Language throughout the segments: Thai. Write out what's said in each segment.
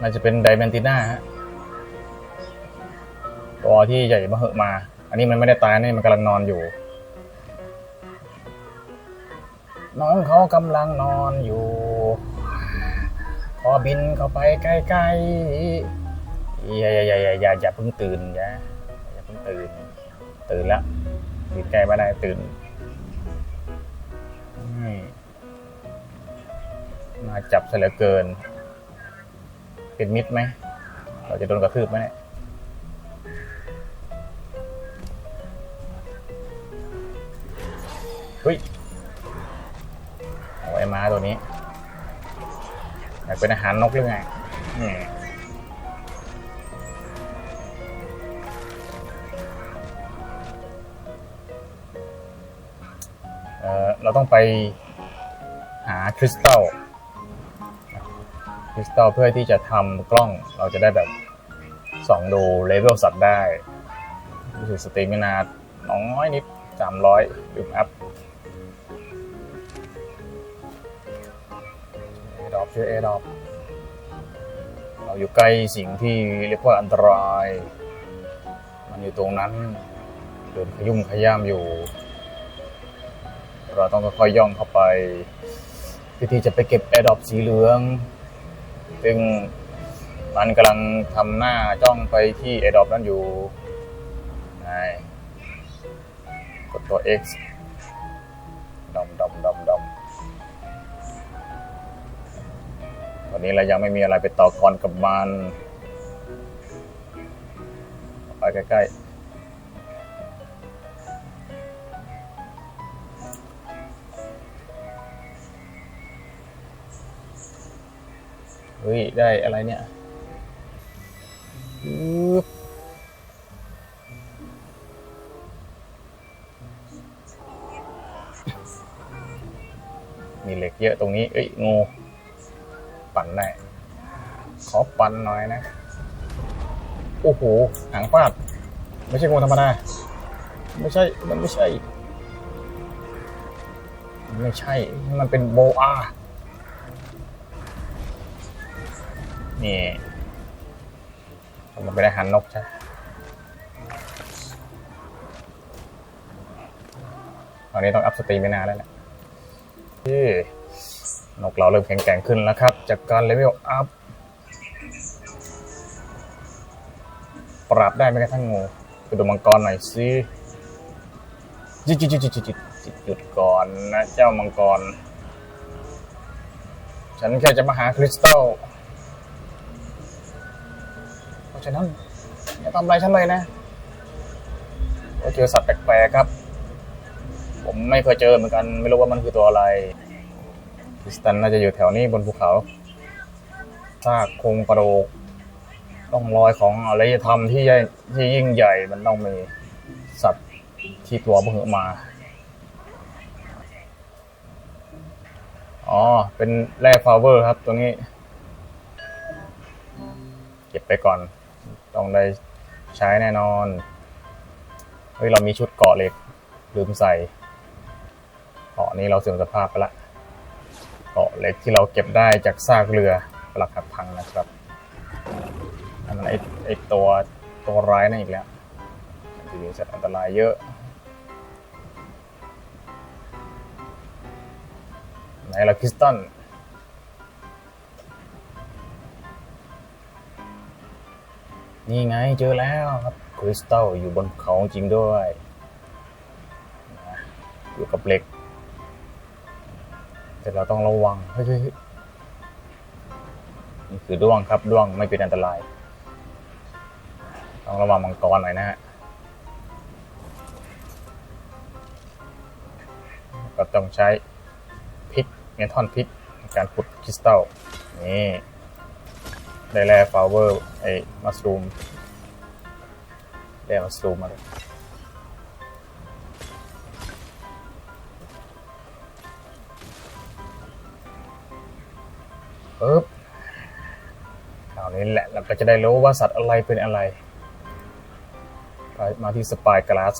น่าจะเป็นไดแมนติน่าฮะตัวที่ใหญ่มาเหอะมา อันนี้มันไม่ได้ตายนี่มันกำลังนอนอยู่ น้องเขากำลังนอนอยู่ พอบินเข้าไปใกล้ๆอย่าอย่าอย่าอย่าอย่าเพิ่งตื่นอย่าอย่าเพิ่งตื่น ตื่นแล้วบินใกล้ม่ได้ตื่นมาจับเสยเหลือเกิน เป็นมิดไหม เราจะโดนกระทืบไหมเนี่ยเฮ้ยเอาไอ้ม้าตัวนี้ อยากเป็นอาหารนกหรือไงเออเราต้องไปหาคริสตัล ริสตัลเพื่อที่จะทำกล้องเราจะได้แบบส่องดูเลเวลสัตว์ได้รู้สึกสเตมินาน้อยนิดสามร้อยลืมอัพเอดอปชื่อเอดอปเราอยู่ใกล้สิ่งที่เรียกว่าอันตราย มันอยู่ตรงนั้นเดินขยุ่มขย่ามอยู่ เราต้องค่อยๆย่องเข้าไปเพื่อที่จะไปเก็บแอร์ดอปสีเหลือง ซึ่งมันกำลังทำหน้าจ้องไปที่ a อ o p นั่นอยู่ไงกดตัว X ดอมดอมดอมดอมวันนี้เรายังไม่มีอะไรไปต่อกรกับมันไปใกล้ๆ ฮ้ย ได้อะไรเนี่ยปึ๊บมีเหล็กเยอะตรงนี้ เอ้ย งู ปั่นได้ ขอปั่นหน่อยนะ โอ้โห หางฟาด ไม่ใช่งูธรรมดา ไม่ใช่ มันไม่ใช่มันไม่ใช่ มันเป็นโบอา นี่มันเป็นอาหารนกใช่ตอนนี้ต้องอัพสตรีมไม่นานแล้วแหละที่นกเราเริ่มแข็งแกร่งขึ้นแล้วครับ จากการเลเวลอัพ ปราบได้ไหมกระทั่งงูไปดูมังกรหน่อยสิจิจิจิจิจิจิจิหยุดก่อนนะเจ้ามังกร ฉันแค่จะมาหาคริสตัล ฉะนั้นอย่าทำอะไรฉันเลยนะเราเจอสัตว์แปลกๆครับ ผมไม่เคยเจอเหมือนกัน ไม่รู้ว่ามันคือตัวอะไรคริสตันน่าจะอยู่แถวนี้บนภูเขาซากโครงกระโดกต้องรอยของอารยธรรมที่ใหญ่ที่ยิ่งใหญ่มันต้องมีสัตว์ที่ตัวเพิ่งมาอ๋อ เป็นแร่ฟลาเวอร์ครับ ตัวนี้ เก็บไปก่อน ต้องได้ใช้แน่นอน เฮ้ย เรามีชุดเกาะเหล็ก ลืมใส่เกาะนี้เราเสื่อมสภาพไปละ เกาะเหล็กที่เราเก็บได้จากซากเรือปลักหักพังนะครับ อันนั้นไอไอตัวตัวร้ายนั่นอีกแล้วจะมีสัตว์อันตรายเยอะ ไหนล่ะคริสตัน นี่ไงเจอแล้วครับคริสตัลอยู่บนเขาจริงด้วยอยู่กับเหล็ก แต่เราต้องระวังเฮ้ยนี่คือด้วงครับด้วงไม่เป็นอันตราย ต้องระวังมังกรหน่อยนะฮะก็ต้องใช้พิกเมทอนพริกในการขุดคริสตัลนี่ ได้แร่ฟลาวเวอร์ไอ้มัสรูมแร่มัสรูมมาเลยปึ๊บคราวนี้แหละเราก็จะได้รู้ว่าสัตว์อะไรเป็นอะไรไปมาที่สปายกลาส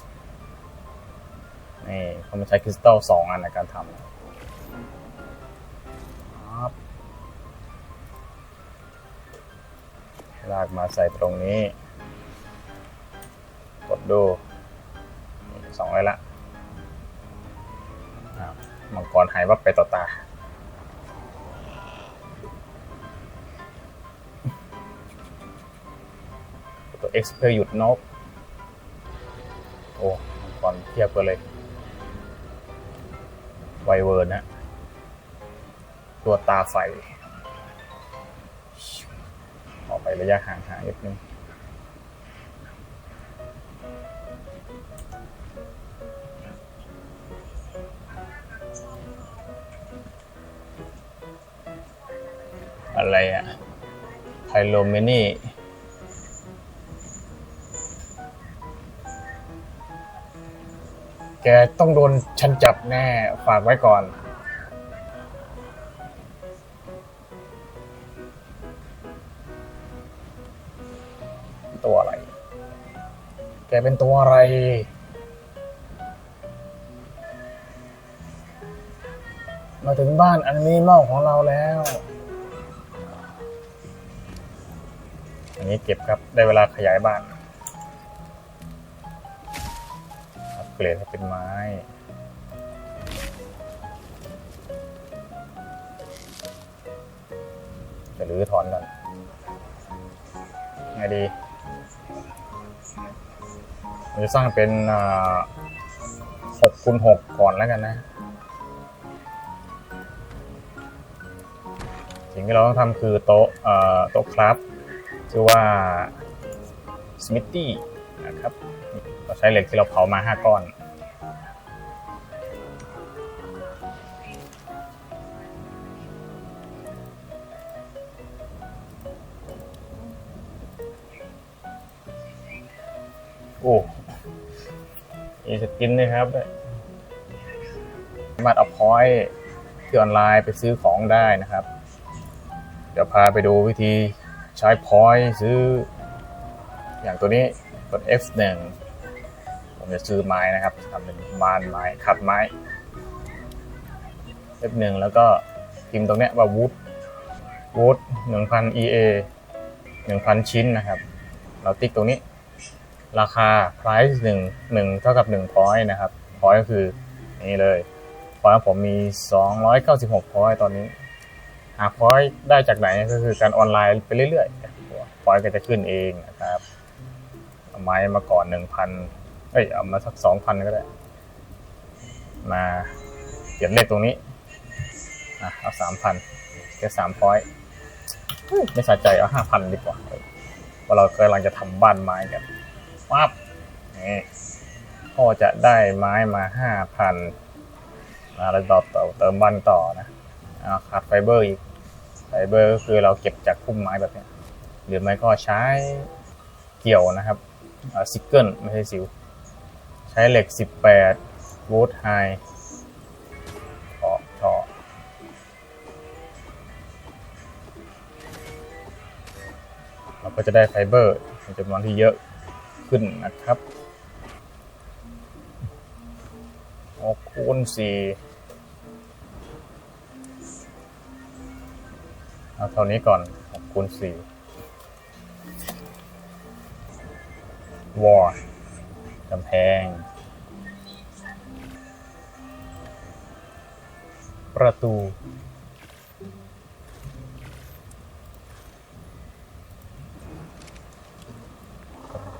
นี่เขามาใช้คริสตัลสองอันในการทำ ลากมาใส่ตรงนี้ กดดูสองร้อยละอ้าวมังกรหายวับไปต่อตา ตัว X เพื่อหยุดนก โอ้ มังกรเทียบกันเลย ไวเวิร์นนะ ตัวตาไฟออกไป ระยะห่างๆนิดนึงอะไรอะไพโลเมนี่แกต้องโดนฉันจับแน่ฝากไว้ก่อน เป็นตัวอะไร มาถึงบ้านอันนี้มอลของเราแล้ว อันนี้เก็บครับ ได้เวลาขยายบ้าน อัปเกรดให้เป็นไม้จะรื้อถอนก่อนไงดี เราจะสร้างเป็นหกคูณหกก่อนแล้วกันนะ สิ่งที่เราต้องทำคือโต๊ะโต๊ะครับชื่อว่า Smithy นะครับเราใช้เหล็กที่เราเผามา 5 ก้อน โอ้ มีสกินนะครับสามารถเอาพอยต์ที่ออนไลน์ไปซื้อของได้นะครับ เดี๋ยวพาไปดูวิธีใช้พอยต์ซื้อ อย่างตัวนี้กด F1 ผมจะซื้อไม้นะครับทำเป็นบ้านไม้ขัดไม้ F1 แล้วก็พิมพ์ตรงนี้ว่า wood wood 1,000 EA 1,000 ชิ้นนะครับ เราติ๊กตรงนี้ ราคา price 1 1เท่ากับ1 point นะครับ point ก็คือนี่เลย point ผมมี 296 point ตอนนี้หา point ได้จากไหนก็คือการออนไลน์ไปเรื่อยๆ point ก็จะขึ้นเองนะครับเอาไม้มาก่อน 1,000 เอ้ย เอามาสัก 2,000 ก็ได้ มาเขียนเลขตรงนี้อะเอา3,000แค่3 point ไม่สะใจเอา5,000 ดีกว่าว่าเรากำลังจะทำบ้านไม้กัน ปั๊บนี่พ่อจะได้ไม้มาห้าพันมาแล้วต่อต่อเติมบ้านต่อนะเอาขาดไฟเบอร์อีกไฟเบอร์ก็คือเราเก็บจากพุ่มไม้แบบเนี้ยหรือไม่ก็ใช้เกี่ยวนะครับซิกเกิลไม่ใช่สิว ใช้เหล็ก 18วูดไฮทอทอเราก็จะได้ไฟเบอร์ในจำนวนที่เยอะ ขึ้นนะครับหกคูณสี่เอาเท่านี้ก่อนหกคูณสี่วอร์กำแพง ประตู ประตูนี่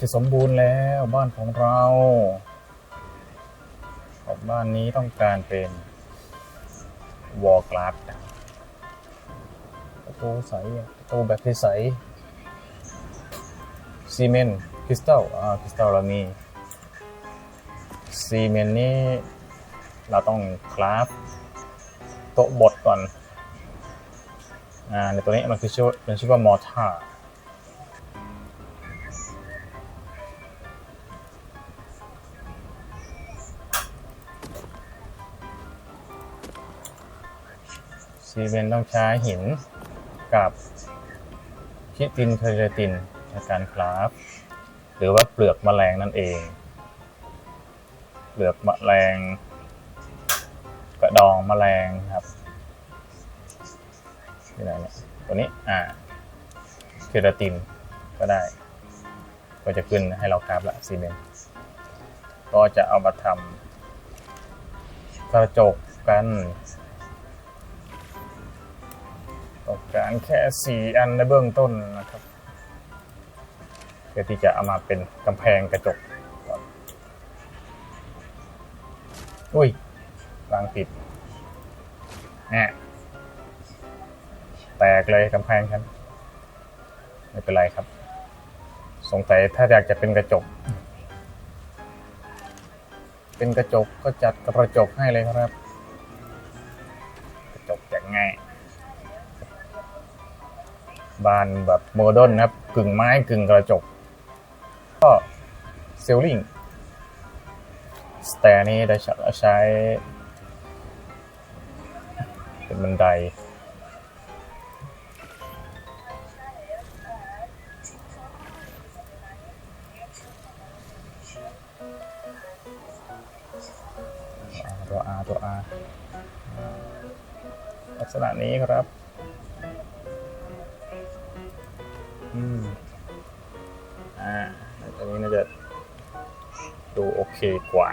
จะสมบูรณ์แล้วบ้านของเราของบ้านนี้ต้องการเป็นวอลกลาสประตูใสประตูแบบที่ใสซีเมนต์คริสตัลอ่าคริสตัลเรามีซีเมนต์นี่เราต้องคราฟโต๊ะบดก่อน อ่าในตัวนี้มันคือชื่อเป็นชื่อว่ามอร์ทาซีเมนต้องใช้หินกับคิตินเคเรตินในการคราฟ หรือว่าเปลือกแมลงนั่นเอง เปลือกแมลงกระดองแมลงครับ ที่ไหนเนี่ยตัวนี้อ่าเคราตินก็ได้ ก็จะขึ้นให้เรากราฟละซีเมนต์ก็จะเอามาทำกระจกกันต้องการแค่สี่อันในเบื้องต้นนะครับเพื่อที่จะเอามาเป็นกำแพงกระจกอุ้ยวางผิดแน่ แตกเลยกำแพงฉันไม่เป็นไรครับ สงสัยถ้าอยากจะเป็นกระจก เป็นกระจกก็จัดกระจกให้เลยครับ กระจกอย่างง่ายบานแบบโมเดิร์นครับ กึ่งไม้กึ่งกระจก ก็เซลลิงสแตร์นี้ได้ใช้เป็นบันได ตัว R ลักษณะนี้ครับ อืม อ่าตัวนี้น่าจะดูโอเคกว่า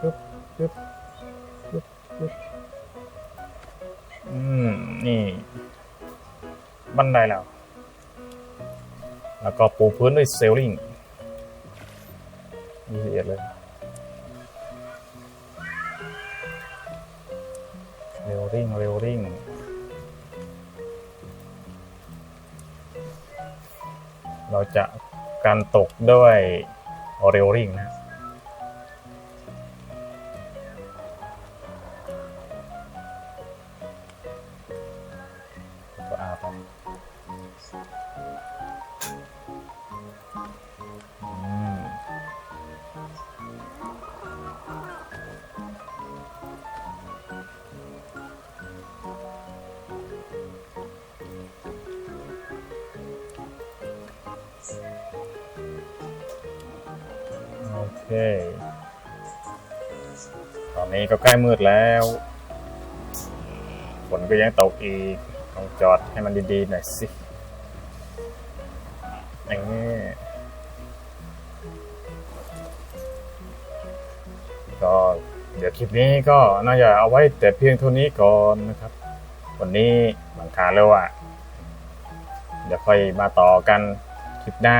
ปึ๊บปึ๊บปึ๊บปึ๊บอืม นี่ บันไดแล้ว แล้วก็ปูพื้นด้วยเซลลิงนี่ละเอียดเลย เรลลิ่งเรลลิ่งเราจะการตกด้วยเรลลิ่งนะ ตอนนี้ก็ใกล้มืดแล้วฝนก็ยังตกอีกต้องจอดให้มันดีๆหน่อยสิอย่างนี้ก็เดี๋ยวคลิปนี้ก็น่าจะเอาไว้แต่เพียงเท่านี้ก่อนนะครับ วันนี้บังคาแล้วอะเดี๋ยวค่อยมาต่อกันคลิปหน้า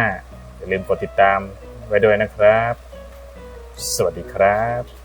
อย่าลืมกดติดตามไว้ด้วยนะครับ สวัสดีครับ